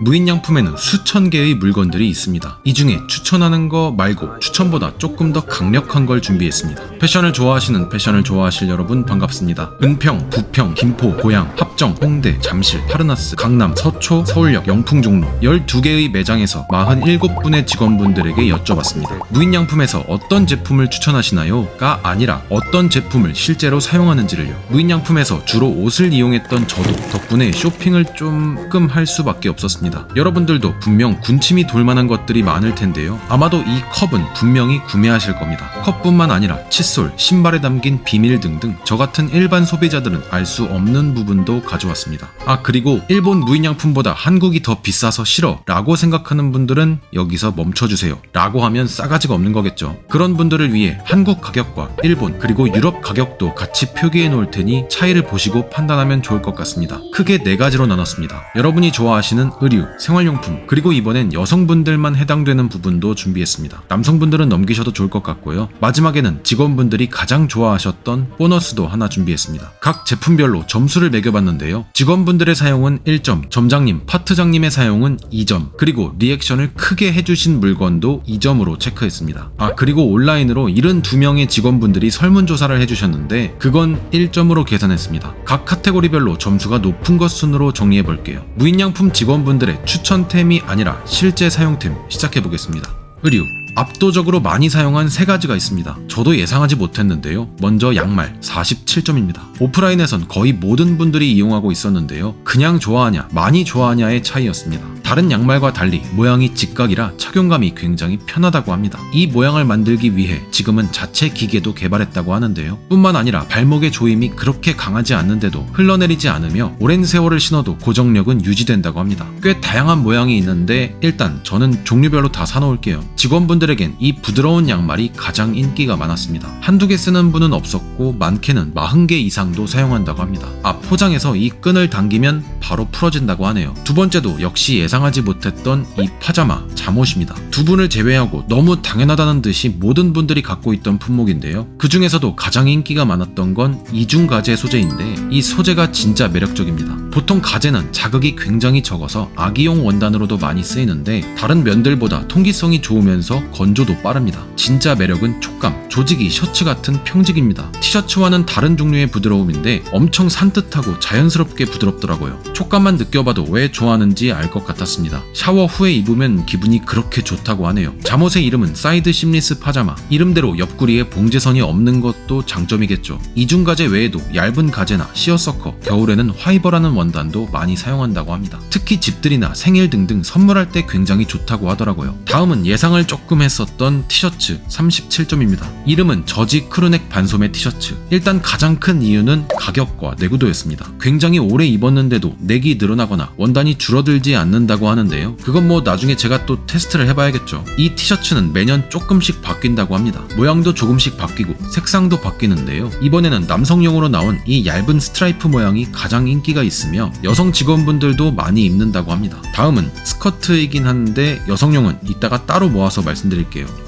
무인양품에는 수천 개의 물건들이 있습니다. 이 중에 추천하는 거 말고 추천보다 조금 더 강력한 걸 준비했습니다. 패션을 좋아하시는 패션을 좋아하실 여러분 반갑습니다. 은평, 부평, 김포, 고양, 합정, 홍대, 잠실, 파르나스, 강남, 서초, 서울역, 영풍 종로 12개의 매장에서 47분의 직원분들에게 여쭤봤습니다. 무인양품에서 어떤 제품을 추천하시나요? 가 아니라 어떤 제품을 실제로 사용하는지를요. 무인양품에서 주로 옷을 이용했던 저도 덕분에 쇼핑을 조금 할 수밖에 없었습니다. 여러분들도 분명 군침이 돌 만한 것들이 많을 텐데요. 아마도 이 컵은 분명히 구매하실 겁니다. 컵뿐만 아니라 칫솔, 신발에 담긴 비밀 등등 저 같은 일반 소비자들은 알 수 없는 부분도 가져왔습니다. 아 그리고 일본 무인양품보다 한국이 더 비싸서 싫어 라고 생각하는 분들은 여기서 멈춰주세요 라고 하면 싸가지가 없는 거겠죠. 그런 분들을 위해 한국 가격과 일본 그리고 유럽 가격도 같이 표기해 놓을 테니 차이를 보시고 판단하면 좋을 것 같습니다. 크게 네 가지로 나눴습니다. 여러분이 좋아하시는 의류, 생활용품 그리고 이번엔 여성분들만 해당되는 부분도 준비했습니다. 남성분들은 넘기셔도 좋을 것 같고요. 마지막에는 직원분들이 가장 좋아하셨던 보너스도 하나 준비했습니다. 각 제품별로 점수를 매겨봤는데요. 직원분들의 사용은 1점, 점장님, 파트장님의 사용은 2점, 그리고 리액션을 크게 해주신 물건도 2점으로 체크했습니다. 아, 그리고 온라인으로 72명의 직원분들이 설문조사를 해주셨는데, 그건 1점으로 계산했습니다. 각 카테고리별로 점수가 높은 것 순으로 정리해볼게요. 무인양품 직원분들 의 추천템이 아니라 실제 사용템 시작해 보겠습니다. 의류. 압도적으로 많이 사용한 세 가지가 있습니다. 저도 예상하지 못했는데요. 먼저 양말 47점입니다. 오프라인에선 거의 모든 분들이 이용하고 있었는데요. 그냥 좋아하냐, 많이 좋아하냐의 차이였습니다. 다른 양말과 달리 모양이 직각이라 착용감이 굉장히 편하다고 합니다. 이 모양을 만들기 위해 지금은 자체 기계도 개발했다고 하는데요. 뿐만 아니라 발목의 조임이 그렇게 강하지 않는데도 흘러내리지 않으며 오랜 세월을 신어도 고정력은 유지된다고 합니다. 꽤 다양한 모양이 있는데 일단 저는 종류별로 다 사놓을게요. 직원분들 에겐 이 부드러운 양말이 가장 인기가 많았습니다. 한두 개 쓰는 분은 없었고 많게는 40개 이상도 사용한다고 합니다. 앞 포장에서 이 끈을 당기면 바로 풀어진다고 하네요. 두 번째도 역시 예상하지 못했던 이 파자마, 잠옷입니다. 두 분을 제외하고 너무 당연하다는 듯이 모든 분들이 갖고 있던 품목인데요. 그 중에서도 가장 인기가 많았던 건 이중 가제 소재인데 이 소재가 진짜 매력적입니다. 보통 가제는 자극이 굉장히 적어서 아기용 원단으로도 많이 쓰이는데 다른 면들보다 통기성이 좋으면서 건조도 빠릅니다. 진짜 매력은 촉감, 조직이 셔츠 같은 평직입니다. 티셔츠와는 다른 종류의 부드러움인데 엄청 산뜻하고 자연스럽게 부드럽더라고요. 촉감만 느껴봐도 왜 좋아하는지 알 것 같았습니다. 샤워 후에 입으면 기분이 그렇게 좋다고 하네요. 잠옷의 이름은 사이드 심리스 파자마. 이름대로 옆구리에 봉제선이 없는 것도 장점이겠죠. 이중 가제 외에도 얇은 가제나 시어서커, 겨울에는 화이버라는 원단도 많이 사용한다고 합니다. 특히 집들이나 생일 등등 선물할 때 굉장히 좋다고 하더라고요. 다음은 예상을 조금 했었던 티셔츠 37점입니다. 이름은 저지 크루넥 반소매 티셔츠. 일단 가장 큰 이유는 가격과 내구도였습니다. 굉장히 오래 입었는데도 넥이 늘어나거나 원단이 줄어들지 않는다고 하는데요. 그건 뭐 나중에 제가 또 테스트를 해봐야겠죠. 이 티셔츠는 매년 조금씩 바뀐다고 합니다. 모양도 조금씩 바뀌고 색상도 바뀌는데요. 이번에는 남성용으로 나온 이 얇은 스트라이프 모양이 가장 인기가 있으며 여성 직원분들도 많이 입는다고 합니다. 다음은 스커트이긴 한데 여성용은 이따가 따로 모아서 말씀드릴게요.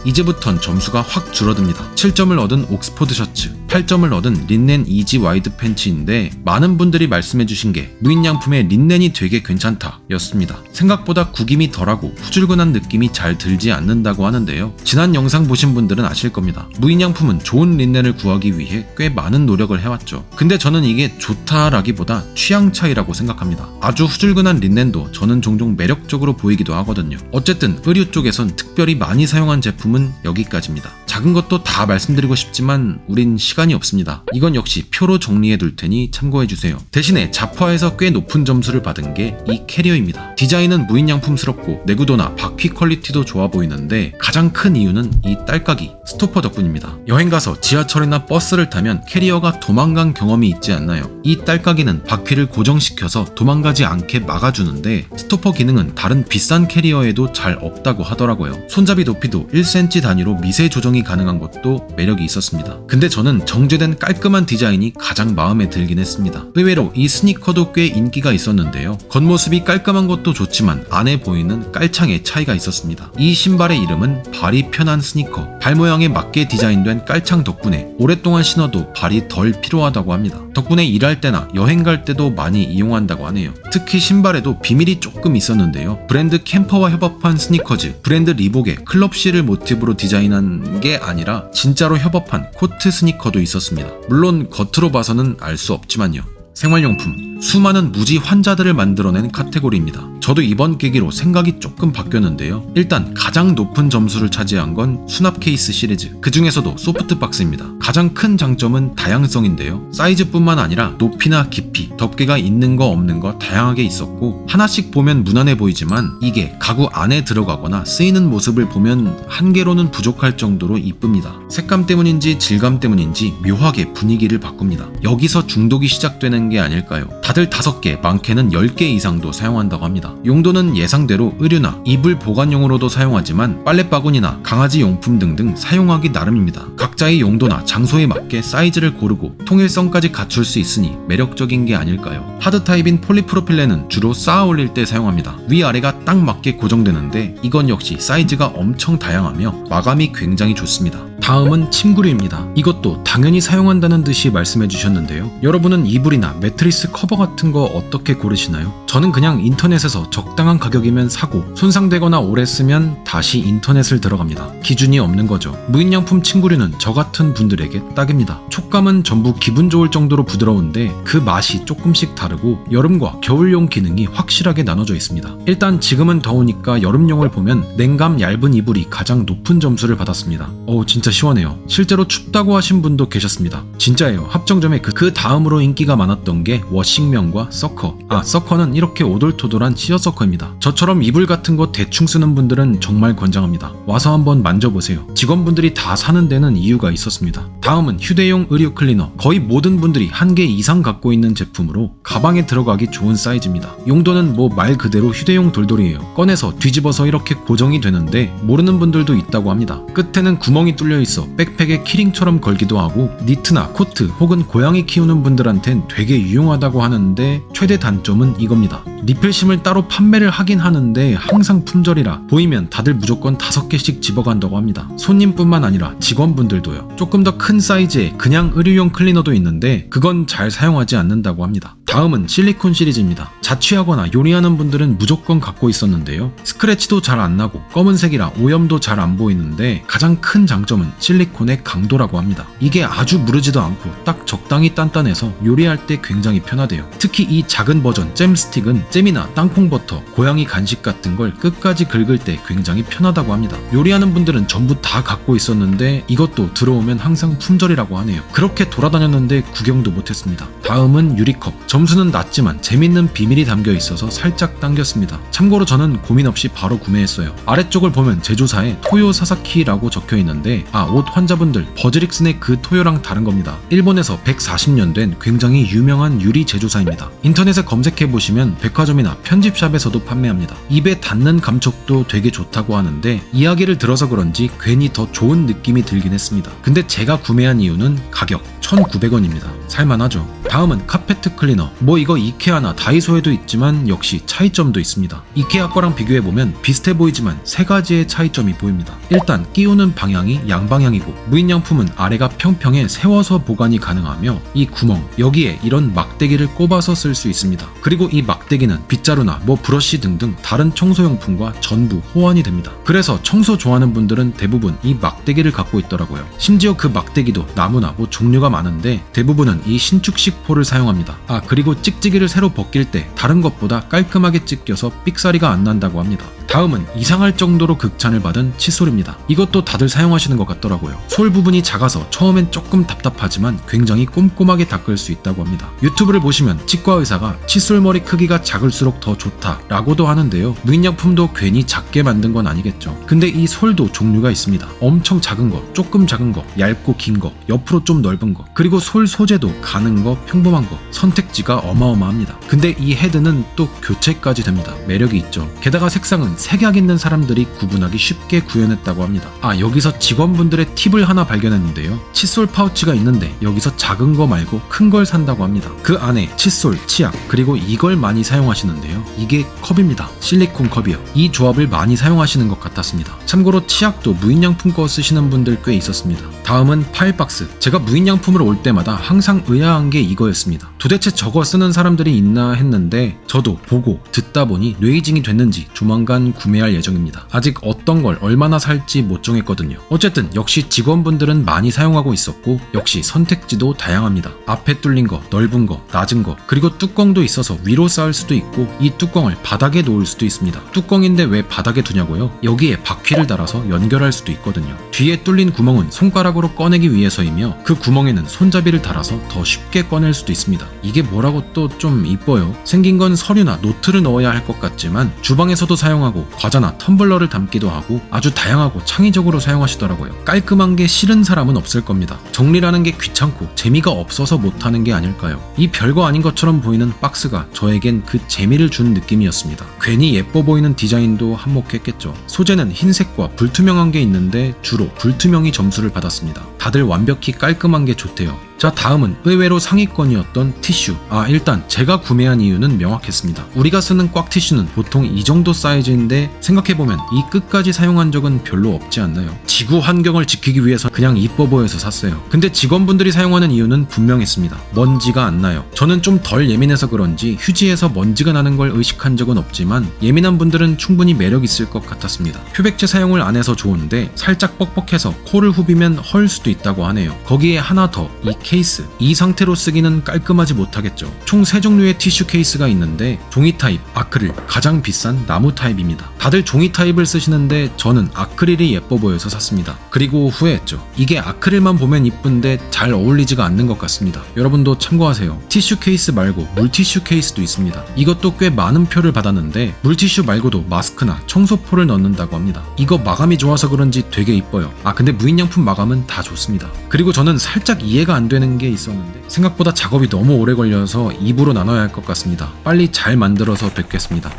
이제부턴 점수가 확 줄어듭니다. 7점을 얻은 옥스포드 셔츠, 8점을 얻은 린넨 이지 와이드 팬츠인데 많은 분들이 말씀해주신 게 무인양품의 린넨이 되게 괜찮다 였습니다. 생각보다 구김이 덜하고 후줄근한 느낌이 잘 들지 않는다고 하는데요. 지난 영상 보신 분들은 아실 겁니다. 무인양품은 좋은 린넨을 구하기 위해 꽤 많은 노력을 해왔죠. 근데 저는 이게 좋다라기보다 취향 차이라고 생각합니다. 아주 후줄근한 린넨도 저는 종종 매력적으로 보이기도 하거든요. 어쨌든 의류 쪽에선 특별히 많이 사용한 제품은 여기까지입니다. 작은 것도 다 말씀드리고 싶지만 우린 시간이 없습니다. 이건 역시 표로 정리해 둘 테니 참고해 주세요. 대신에 자파에서 꽤 높은 점수를 받은 게 이 캐리어입니다. 디자인은 무인양품스럽고 내구도나 바퀴 퀄리티도 좋아 보이는데 가장 큰 이유는 이 딸깍이 스토퍼 덕분입니다. 여행 가서 지하철이나 버스를 타면 캐리어가 도망간 경험이 있지 않나요? 이 딸깍이는 바퀴를 고정시켜서 도망가지 않게 막아주는데 스토퍼 기능은 다른 비싼 캐리어에도 잘 없다고 하더라고요. 손잡이 높이도 1cm 단위로 미세 조정이 가능한 것도 매력이 있었습니다. 근데 저는 정제된 깔끔한 디자인이 가장 마음에 들긴 했습니다. 의외로 이 스니커도 꽤 인기가 있었는데요. 겉모습이 깔끔한 것도 좋지만 안에 보이는 깔창에 차이가 있었습니다. 이 신발의 이름은 발이 편한 스니커. 발 모양에 맞게 디자인된 깔창 덕분에 오랫동안 신어도 발이 덜 피로하다고 합니다. 덕분에 일할 때나 여행 갈 때도 많이 이용한다고 하네요. 특히 신발에도 비밀이 조금 있었는데요. 브랜드 캠퍼와 협업한 스니커즈, 브랜드 리복의 클럽시를 모티브로 디자인한 게 아니라 진짜로 협업한 코트 스니커도 있었습니다. 물론 겉으로 봐서는 알 수 없지만요. 생활용품, 수많은 무지 환자들을 만들어낸 카테고리입니다. 저도 이번 계기로 생각이 조금 바뀌었는데요. 일단 가장 높은 점수를 차지한 건 수납 케이스 시리즈. 그 중에서도 소프트박스입니다. 가장 큰 장점은 다양성인데요. 사이즈뿐만 아니라 높이나 깊이, 덮개가 있는 거 없는 거 다양하게 있었고 하나씩 보면 무난해 보이지만 이게 가구 안에 들어가거나 쓰이는 모습을 보면 한 개로는 부족할 정도로 이쁩니다. 색감 때문인지 질감 때문인지 묘하게 분위기를 바꿉니다. 여기서 중독이 시작되는 게 아닐까요? 다들 5개, 많게는 10개 이상도 사용한다고 합니다. 용도는 예상대로 의류나 이불 보관용으로도 사용하지만 빨래바구니나 강아지 용품 등등 사용하기 나름입니다. 각자의 용도나 장소에 맞게 사이즈를 고르고 통일성까지 갖출 수 있으니 매력적인 게 아닐까요? 하드 타입인 폴리프로필렌은 주로 쌓아 올릴 때 사용합니다. 위아래가 딱 맞게 고정되는데 이건 역시 사이즈가 엄청 다양하며 마감이 굉장히 좋습니다. 다음은 침구류입니다. 이것도 당연히 사용한다는 듯이 말씀해 주셨는데요. 여러분은 이불이나 매트리스 커버 같은 거 어떻게 고르시나요? 저는 그냥 인터넷에서 적당한 가격이면 사고 손상되거나 오래 쓰면 다시 인터넷을 들어갑니다. 기준이 없는 거죠. 무인양품 침구류는 저 같은 분들에게 딱입니다. 촉감은 전부 기분 좋을 정도로 부드러운데 그 맛이 조금씩 다르고 여름과 겨울용 기능이 확실하게 나눠져 있습니다. 일단 지금은 더우니까 여름용을 보면 냉감 얇은 이불이 가장 높은 점수를 받았습니다. 오 진짜 시원해요. 실제로 춥다고 하신 분도 계셨습니다. 진짜예요. 합정점에 그, 그 다음으로 인기가 많았던 게 워싱면과 서커. 아 서커는 이렇게 오돌토돌한 시어 서커입니다. 저처럼 이불 같은 거 대충 쓰는 분들은 정말 권장합니다. 와서 한번 만져보세요. 직원분들이 다 사는 데는 이유가 있었습니다. 다음은 휴대용 의류 클리너. 거의 모든 분들이 한 개 이상 갖고 있는 제품으로 가방에 들어가기 좋은 사이즈입니다. 용도는 뭐 말 그대로 휴대용 돌돌이에요. 꺼내서 뒤집어서 이렇게 고정이 되는데 모르는 분들도 있다고 합니다. 끝에는 구멍이 뚫려 있어 백팩에 키링처럼 걸기도 하고 니트나 코트 혹은 고양이 키우는 분들한텐 되게 유용하다고 하는데 최대 단점은 이겁니다. 리필심을 따로 판매를 하긴 하는데 항상 품절이라 보이면 다들 무조건 5개씩 집어간다고 합니다. 손님뿐만 아니라 직원분들도요. 조금 더 큰 사이즈의 그냥 의류용 클리너도 있는데 그건 잘 사용하지 않는다고 합니다. 다음은 실리콘 시리즈입니다. 자취하거나 요리하는 분들은 무조건 갖고 있었는데요. 스크래치도 잘 안 나고 검은색이라 오염도 잘 안 보이는데 가장 큰 장점은 실리콘의 강도라고 합니다. 이게 아주 무르지도 않고 딱 적당히 단단해서 요리할 때 굉장히 편하대요. 특히 이 작은 버전 잼 스틱은 잼이나 땅콩 버터, 고양이 간식 같은 걸 끝까지 긁을 때 굉장히 편하다고 합니다. 요리하는 분들은 전부 다 갖고 있었는데 이것도 들어오면 항상 품절이라고 하네요. 그렇게 돌아다녔는데 구경도 못했습니다. 다음은 유리컵. 점수는 낮지만 재밌는 비밀이 담겨 있어서 살짝 당겼습니다. 참고로 저는 고민 없이 바로 구매했어요. 아래쪽을 보면 제조사에 토요 사사키라고 적혀 있는데 아 옷 환자분들 버즈릭슨의 그 토요랑 다른 겁니다. 일본에서 140년 된 굉장히 유명한 유리 제조사입니다. 인터넷에 검색해 보시면 백화점이나 편집샵에서도 판매합니다. 입에 닿는 감촉도 되게 좋다고 하는데 이야기를 들어서 그런지 괜히 더 좋은 느낌이 들긴 했습니다. 근데 제가 구매한 이유는 가격 1,900원입니다. 살만하죠. 다음은 카페트 클리너. 뭐 이거 이케아나 다이소에도 있지만 역시 차이점도 있습니다. 이케아 거랑 비교해 보면 비슷해 보이지만 세 가지의 차이점이 보입니다. 일단 끼우는 방향이 양 방향이고 무인양품은 아래가 평평해 세워서 보관이 가능하며 이 구멍 여기에 이런 막대기를 꼽아서 쓸 수 있습니다. 그리고 이 막대기는 빗자루나 뭐 브러쉬 등등 다른 청소용품과 전부 호환이 됩니다. 그래서 청소 좋아하는 분들은 대부분 이 막대기를 갖고 있더라고요. 심지어 그 막대기도 나무나 뭐 종류가 많은데 대부분은 이 신축식 포를 사용합니다. 아 그리고 찍찍이를 새로 벗길 때 다른 것보다 깔끔하게 찢겨서 삑사리가 안 난다고 합니다. 다음은 이상할 정도로 극찬을 받은 칫솔입니다. 이것도 다들 사용하시는 것 같더라고요. 솔 부분이 작아서 처음엔 조금 답답하지만 굉장히 꼼꼼하게 닦을 수 있다고 합니다. 유튜브를 보시면 치과 의사가 칫솔머리 크기가 작을수록 더 좋다라고도 하는데요. 무인약품도 괜히 작게 만든 건 아니겠죠. 근데 이 솔도 종류가 있습니다. 엄청 작은 거, 조금 작은 거, 얇고 긴 거, 옆으로 좀 넓은 거, 그리고 솔 소재도 가는 거, 평범한 거, 선택지가 어마어마합니다. 근데 이 헤드는 또 교체까지 됩니다. 매력이 있죠. 게다가 색상은 색약 있는 사람들이 구분하기 쉽게 구현했다고 합니다. 아 여기서 직원분들의 팁을 하나 발견했는데요. 칫솔 파우치가 있는데 여기서 작은 거 말고 큰 걸 산다고 합니다. 그 안에 칫솔, 치약 그리고 이걸 많이 사용하시는데요. 이게 컵입니다. 실리콘 컵이요. 이 조합을 많이 사용하시는 것 같았습니다. 참고로 치약도 무인양품 거 쓰시는 분들 꽤 있었습니다. 다음은 파일박스. 제가 무인양품으로 올 때마다 항상 의아한 게 이거였습니다. 도대체 저거 쓰는 사람들이 있나 했는데 저도 보고 듣다 보니 뇌이징이 됐는지 조만간 구매할 예정입니다. 아직 어떤 걸 얼마나 살지 못 정했거든요. 어쨌든 역시 직원분들은 많이 사용하고 있었고 역시 선택지도 다양합니다. 앞에 뚫린 거, 넓은 거, 낮은 거, 그리고 뚜껑도 있어서 위로 쌓을 수도 있고 이 뚜껑을 바닥에 놓을 수도 있습니다. 뚜껑인데 왜 바닥에 두냐고요? 여기에 바퀴 를 달아서 연결할 수도 있거든요. 뒤에 뚫린 구멍은 손가락으로 꺼내기 위해서이며 그 구멍에는 손잡이를 달아서 더 쉽게 꺼낼 수도 있습니다. 이게 뭐라고 또 좀 이뻐요. 생긴 건 서류나 노트를 넣어야 할 것 같지만 주방에서도 사용하고 과자나 텀블러를 담기도 하고 아주 다양하고 창의적으로 사용하시더라고요. 깔끔한 게 싫은 사람은 없을 겁니다. 정리라는 게 귀찮고 재미가 없어서 못하는 게 아닐까요? 이 별거 아닌 것처럼 보이는 박스가 저에겐 그 재미를 준 느낌이었습니다. 괜히 예뻐 보이는 디자인도 한몫했겠죠. 소재는 흰색과 불투명한 게 있는데 주로 불투명이 점수를 받았습니다. 다들 완벽히 깔끔한 게 좋대요. 자, 다음은 의외로 상위권이었던 티슈. 아, 일단 제가 구매한 이유는 명확했습니다. 우리가 쓰는 꽉 티슈는 보통 이 정도 사이즈인데 생각해보면 이 끝까지 사용한 적은 별로 없지 않나요? 지구 환경을 지키기 위해서 그냥 이뻐 보여서 샀어요. 근데 직원분들이 사용하는 이유는 분명했습니다. 먼지가 안 나요. 저는 좀 덜 예민해서 그런지 휴지에서 먼지가 나는 걸 의식한 적은 없지만 예민한 분들은 충분히 매력 있을 것 같았습니다. 표백제 사용을 안 해서 좋은데 살짝 뻑뻑해서 코를 후비면 헐 수도 있다고 하네요. 거기에 하나 더이 케이스 이 상태로 쓰기는 깔끔하지 못하겠죠. 총세 종류의 티슈 케이스가 있는데 종이 타입, 아크릴, 가장 비싼 나무 타입입니다. 다들 종이 타입을 쓰시는데 저는 아크릴이 예뻐 보여서 샀습니다. 그리고 후회했죠. 이게 아크릴만 보면 이쁜데 잘 어울리지가 않는 것 같습니다. 여러분도 참고하세요. 티슈 케이스 말고 물티슈 케이스도 있습니다. 이것도 꽤 많은 표를 받았는데 물티슈 말고도 마스크나 청소포를 넣는다고 합니다. 이거 마감이 좋아서 그런지 되게 이뻐요. 아 근데 무인양품 마감은 다 좋습니다. 그리고 저는 살짝 이해가 안되 는 게 있었는데 생각보다 작업이 너무 오래 걸려서 입으로 나눠야 할 것 같습니다. 빨리 잘 만들어서 뵙겠습니다.